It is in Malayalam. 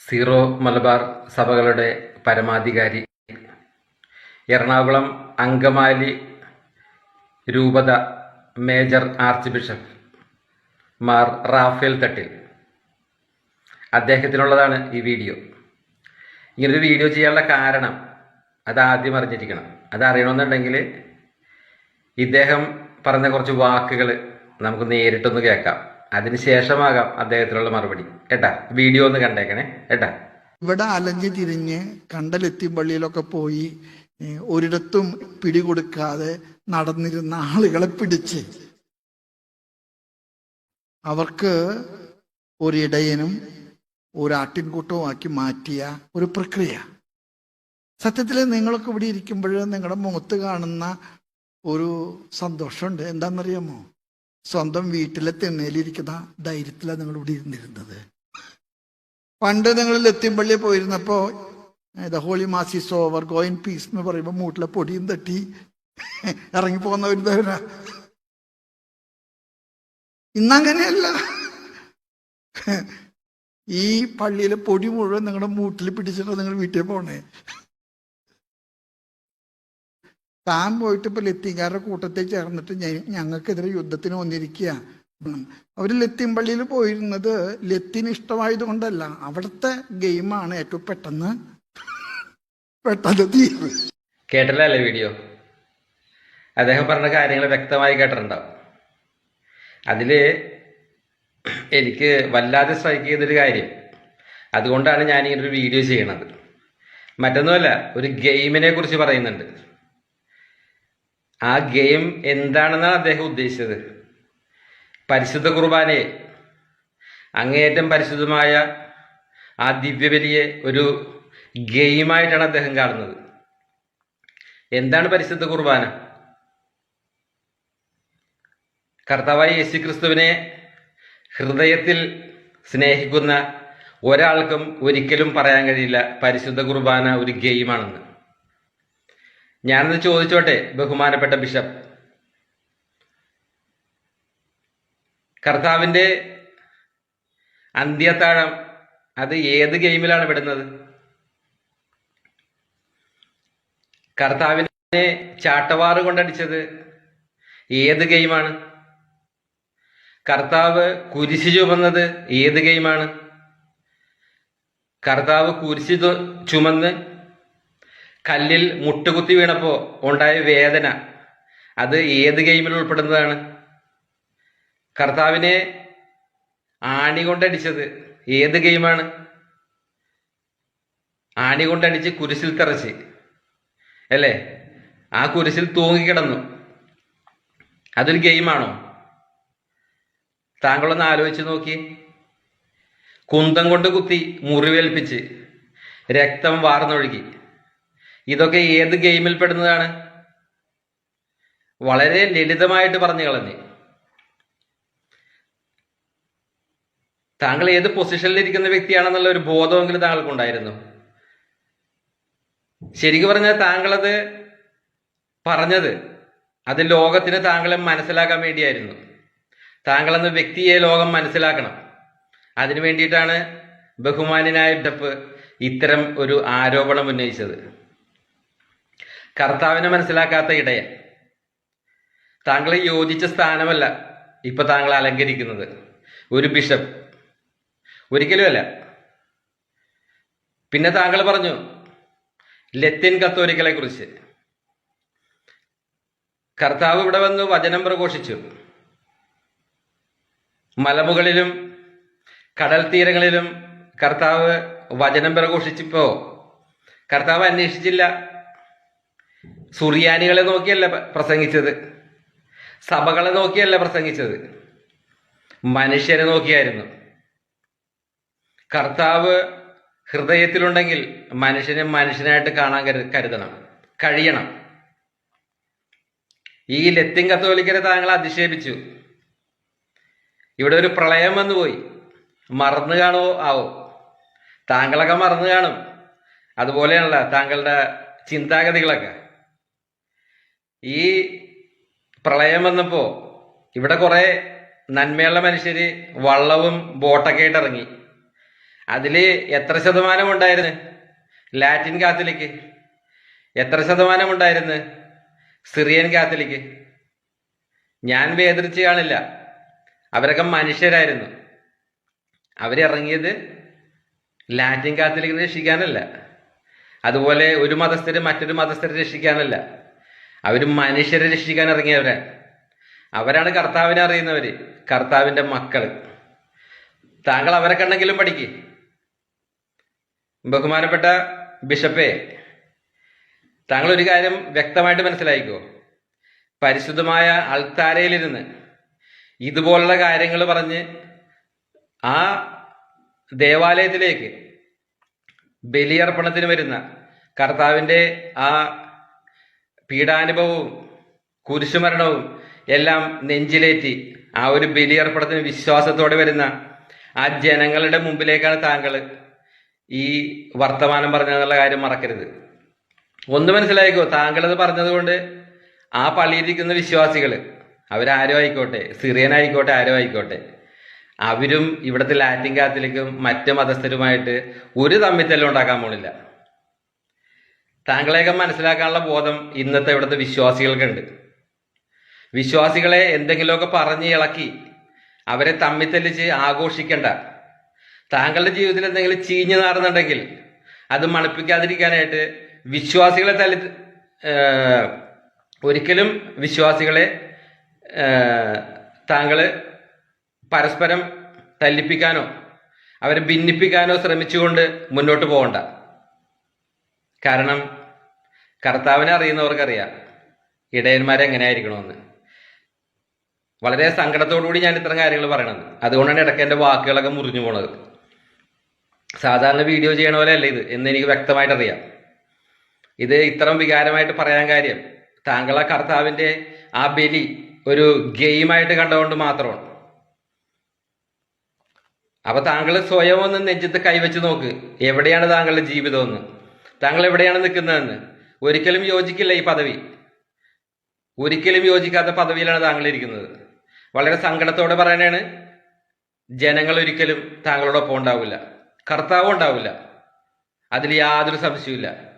സീറോ മലബാർ സഭകളുടെ പരമാധികാരി. എറണാകുളം അങ്കമാലി രൂപത major arch bishop Mar Raphael Thattil. അദ്ദേഹത്തിനുള്ളതാണ് ഈ വീഡിയോ. ഇങ്ങനൊരു വീഡിയോ ചെയ്യാനുള്ള കാരണം അത് ആദ്യം അറിഞ്ഞിരിക്കണം. അത് അറിയണമെന്നുണ്ടെങ്കിൽ ഇദ്ദേഹം പറഞ്ഞ കുറച്ച് വാക്കുകൾ നമുക്ക് നേരിട്ടൊന്ന് കേൾക്കാം. അതിനുശേഷമാകാം അദ്ദേഹത്തിനുള്ള മറുപടി. ഏട്ടാ വീഡിയോ ഒന്ന് കണ്ടേക്കണേ. ഏട്ടാ. ഇവിടെ അലഞ്ഞു തിരിഞ്ഞ് കണ്ടലെത്തി പള്ളിയിലൊക്കെ പോയി ഒരിടത്തും പിടികൊടുക്കാതെ നടന്നിരുന്ന ആളുകളെ പിടിച്ച്. അവർക്ക് ഒരിടയനും ഒരു ആട്ടിൻകൂട്ടവും ആക്കി മാറ്റിയ ഒരു പ്രക്രിയ. സത്യത്തിൽ നിങ്ങളൊക്കെ ഇവിടെ ഇരിക്കുമ്പോൾ നിങ്ങളുടെ മുഖത്ത് കാണുന്ന ഒരു സന്തോഷമുണ്ട്. എന്താണെന്നറിയാമോ? സ്വന്തം വീട്ടിലെ തിണ്ണയിലിരിക്കുന്ന ധൈര്യത്തിലാണ് നിങ്ങൾ ഇവിടെ ഇരുന്നിരുന്നത്. പണ്ട് നിങ്ങൾ ലത്തിമ്പള്ളി പോയിരുന്നപ്പോ the holy mass is over go in peace എന്ന് പറയുമ്പോൾ മൂട്ടിലെ പൊടിയും തട്ടി ഇറങ്ങി പോകുന്നവരുന്നവരാ ഇന്നങ്ങനെയല്ല. ഈ പള്ളിയിലെ പൊടി മുഴുവൻ നിങ്ങളുടെ മൂട്ടിൽ പിടിച്ചിട്ട് നിങ്ങൾ വീട്ടിൽ പോണേ. താൻ പോയിട്ട് ഇപ്പൊ ലത്തീങ്കാരുടെ കൂട്ടത്തിൽ ചേർന്നിട്ട് ഞങ്ങൾക്കെതിരെ യുദ്ധത്തിന് വന്നിരിക്കുക അവർ ലത്തീൻ പള്ളിയിൽ പോയിരുന്നത് ലത്തീൻ ഇഷ്ടമായത് കൊണ്ടല്ല അവിടുത്തെ ഗെയിമാണ് ഏറ്റവും പെട്ടെന്ന് പെട്ടെന്ന് തീരുന്നത് കേട്ടല്ലേ വീഡിയോ? അദ്ദേഹം പറഞ്ഞ കാര്യങ്ങൾ വ്യക്തമായി കേട്ടിട്ടുണ്ടാവും. അതിൽ എനിക്ക് വല്ലാതെ സ്ട്രൈക്ക് ചെയ്തൊരു കാര്യം. അതുകൊണ്ടാണ് ഞാൻ ഇങ്ങനൊരു വീഡിയോ ചെയ്യണത്. മറ്റൊന്നുമല്ല ഒരു ഗെയിമിനെ കുറിച്ച് പറയുന്നുണ്ട്. ആ ഗെയിം എന്താണെന്നാണ് അദ്ദേഹം ഉദ്ദേശിച്ചത്? പരിശുദ്ധ കുർബാനയെ. അങ്ങേയറ്റം പരിശുദ്ധമായ ആ ദിവ്യബലിയെ ഒരു ഗെയിമായിട്ടാണ് അദ്ദേഹം കാണുന്നത്. എന്താണ് പരിശുദ്ധ കുർബാന? കർത്താവായ യേശു ക്രിസ്തുവിനെ ഹൃദയത്തിൽ സ്നേഹിക്കുന്ന ഒരാൾക്കും ഒരിക്കലും പറയാൻ കഴിയില്ല പരിശുദ്ധ കുർബാന ഒരു ഗെയിമാണെന്ന്. ഞാനത് ചോദിച്ചോട്ടെ ബഹുമാനപ്പെട്ട ബിഷപ്പ്. കർത്താവിന്റെ അന്ത്യത്താഴം അത് ഏത് ഗെയിമിലാണ് വിടുന്നത് കർത്താവിനെ ചാട്ടവാറ് കൊണ്ടടിച്ചത് ഏത് ഗെയിമാണ്? കർത്താവ് കുരിശി ചുമന്നത് ഏത് ഗെയിമാണ്? കർത്താവ് കുരിശി ചുമന്ന് കല്ലിൽ മുട്ടുകുത്തി വീണപ്പോ ഉണ്ടായ വേദന. അത് ഏത് ഗെയിമിൽ ഉൾപ്പെടുന്നതാണ്? കർത്താവിനെ ആണി കൊണ്ടടിച്ചത് ഏത് ഗെയിമാണ് ആണി? കൊണ്ടടിച്ച് കുരിശിൽ തറച്ച്. അല്ലേ? ആ കുരിശിൽ തൂങ്ങിക്കിടന്നു. അതൊരു ഗെയിമാണോ താങ്കളൊന്ന് ആലോചിച്ച് നോക്കി കുന്തം കൊണ്ട് കുത്തി മുറിവേൽപ്പിച്ച് രക്തം വാർന്നൊഴുകി. ഇതൊക്കെ ഏത് ഗെയിമിൽ പെടുന്നതാണ്? വളരെ ലളിതമായിട്ട് പറഞ്ഞു കളഞ്ഞ്. താങ്കൾ ഏത് പൊസിഷനിൽ ഇരിക്കുന്ന വ്യക്തിയാണെന്നുള്ള ഒരു ബോധമെങ്കിലും താങ്കൾക്കുണ്ടായിരുന്നു ശരിക്കും പറഞ്ഞാൽ താങ്കളത് പറഞ്ഞത് അത് ലോകത്തിന് താങ്കളെ മനസ്സിലാക്കാൻ വേണ്ടിയായിരുന്നു. താങ്കൾ എന്ന വ്യക്തിയെ ലോകം മനസ്സിലാക്കണം. അതിനു വേണ്ടിയിട്ടാണ് ബഹുമാനായ ഡപ്പ് ഇത്തരം ഒരു ആരോപണം ഉന്നയിച്ചത്. കർത്താവിനെ മനസ്സിലാക്കാത്ത ഇടയ താങ്കൾ യോജിച്ച സ്ഥാനമല്ല ഇപ്പൊ താങ്കൾ അലങ്കരിക്കുന്നത്. ഒരു ബിഷപ്പ്. ഒരിക്കലും അല്ല പിന്നെ താങ്കൾ പറഞ്ഞു ലത്തിൻ കത്തോലിക്കലെ കുറിച്ച് കർത്താവ് ഇവിടെ വന്ന് വചനം പ്രഘോഷിച്ചു. മലമുകളിലും കടൽ തീരങ്ങളിലും കർത്താവ് വചനം പ്രഘോഷിച്ചപ്പോ കർത്താവ് അന്വേഷിച്ചില്ല. സുറിയാനികളെ നോക്കിയല്ല പ്രസംഗിച്ചത്. സഭകളെ നോക്കിയല്ല പ്രസംഗിച്ചത്. മനുഷ്യരെ നോക്കിയായിരുന്നു. കർത്താവ് ഹൃദയത്തിലുണ്ടെങ്കിൽ മനുഷ്യനെ മനുഷ്യനായിട്ട് കാണാൻ കരു- കരുതണം. കഴിയണം. ഈ ലത്തിൻ കത്തോലിക്കരെ താങ്കൾ അധിക്ഷേപിച്ചു. ഇവിടെ ഒരു പ്രളയം വന്നു പോയി മറന്നു കാണുമോ ആവോ? താങ്കളൊക്കെ മറന്നു കാണും. അതുപോലെയാണല്ലോ താങ്കളുടെ ചിന്താഗതികളൊക്കെ. ഈ പ്രളയം വന്നപ്പോ ഇവിടെ കുറെ നന്മയുള്ള മനുഷ്യര് വള്ളവും ബോട്ടൊക്കെ ആയിട്ട് ഇറങ്ങി. അതിൽ എത്ര ശതമാനം ഉണ്ടായിരുന്നു? Latin Catholic. എത്ര ശതമാനം ഉണ്ടായിരുന്നു? Syrian Catholic. ഞാൻ വേദനിച്ച് കാണില്ല. അവരൊക്കെ മനുഷ്യരായിരുന്നു. അവരിറങ്ങിയത് ലാറ്റിൻ കാത്തലിക്കിനെ രക്ഷിക്കാനല്ല. അതുപോലെ ഒരു മതസ്ഥര് മറ്റൊരു മതസ്ഥരെ രക്ഷിക്കാനല്ല. അവർ മനുഷ്യരെ രക്ഷിക്കാൻ ഇറങ്ങിയവരെ. അവരാണ് കർത്താവിനെ അറിയുന്നവർ കർത്താവിന്റെ മക്കൾ താങ്കൾ അവരെ കണ്ടെങ്കിലും പഠിക്ക്. ബഹുമാനപ്പെട്ട ബിഷപ്പേ താങ്കൾ ഒരു കാര്യം വ്യക്തമായിട്ട് മനസ്സിലായിക്കോ? പരിശുദ്ധമായ അൾത്താരയിലിരുന്ന് ഇതുപോലുള്ള കാര്യങ്ങൾ പറഞ്ഞ് ആ ദേവാലയത്തിലേക്ക് ബലിയർപ്പണത്തിന് വരുന്ന കർത്താവിന്റെ ആ പീഡാനുഭവവും കുരിശുമരണവും എല്ലാം നെഞ്ചിലേറ്റി ആ ഒരു ബലിയർപ്പണത്തിന് വിശ്വാസത്തോടെ വരുന്ന ആ ജനങ്ങളുടെ മുമ്പിലേക്കാണ് താങ്കൾ ഈ വർത്തമാനം പറഞ്ഞതെന്നുള്ള കാര്യം മറക്കരുത്. ഒന്ന് മനസ്സിലായിക്കോ? താങ്കളത് പറഞ്ഞതുകൊണ്ട് ആ പള്ളിയിലിരിക്കുന്ന വിശ്വാസികൾ അവരാരോ ആയിക്കോട്ടെ സിറിയനായിക്കോട്ടെ ആരോ ആയിക്കോട്ടെ അവരും ഇവിടുത്തെ ലാറ്റിൻ കാത്തലിക്കും മറ്റ് മതസ്ഥരുമായിട്ട് ഒരു തമ്മിത്തല്ലും ഉണ്ടാക്കാൻ പോണില്ല. താങ്കളെയൊക്കെ മനസ്സിലാക്കാനുള്ള ബോധം ഇന്നത്തെ ഇവിടുത്തെ വിശ്വാസികൾക്കുണ്ട്. വിശ്വാസികളെ എന്തെങ്കിലുമൊക്കെ പറഞ്ഞ് ഇളക്കി അവരെ തമ്മിത്തല്ലിച്ച് ആഘോഷിക്കണ്ട. താങ്കളുടെ ജീവിതത്തിൽ എന്തെങ്കിലും ചീഞ്ഞു നാറുന്നുണ്ടെങ്കിൽ അത് മണപ്പിക്കാതിരിക്കാനായിട്ട് വിശ്വാസികളെ തല്ലി ഒരിക്കലും വിശ്വാസികളെ താങ്കൾ പരസ്പരം തല്ലിപ്പിക്കാനോ അവരെ ഭിന്നിപ്പിക്കാനോ ശ്രമിച്ചുകൊണ്ട് മുന്നോട്ട് പോകണ്ട. കാരണം കർത്താവിനെ അറിയുന്നവർക്കറിയാം ഇടയന്മാരെ എങ്ങനെയായിരിക്കണമെന്ന് വളരെ സങ്കടത്തോടുകൂടി ഞാൻ ഇത്തരം കാര്യങ്ങൾ പറയണത്. അതുകൊണ്ടാണ് ഇടയ്ക്ക് എന്റെ വാക്കുകളൊക്കെ മുറിഞ്ഞു പോണത്. സാധാരണ വീഡിയോ ചെയ്യണ പോലെ അല്ല ഇത് എന്ന് എനിക്ക് വ്യക്തമായിട്ട് അറിയാം ഇത് ഇത്തരം വികാരമായിട്ട് പറയാൻ കാര്യം താങ്കൾ ആ കർത്താവിന്റെ ആ ബലി ഒരു ഗെയിമായിട്ട് കണ്ടുകൊണ്ട് മാത്രമാണ്. അപ്പൊ താങ്കൾ സ്വയം ഒന്ന് നെഞ്ചത്ത് കൈവച്ച് നോക്ക് എവിടെയാണ് താങ്കളുടെ ജീവിതമെന്ന്. താങ്കൾ എവിടെയാണ് നിൽക്കുന്നതെന്ന്? ഒരിക്കലും യോജിക്കില്ല ഈ പദവി. ഒരിക്കലും യോജിക്കാത്ത പദവിയിലാണ് താങ്കൾ ഇരിക്കുന്നത് വളരെ സങ്കടത്തോടെ പറയാനാണ് ജനങ്ങൾ ഒരിക്കലും താങ്കളോടൊപ്പം ഉണ്ടാവില്ല. കർത്താവും ഉണ്ടാവില്ല. അതിൽ യാതൊരു സംശയവുമില്ല.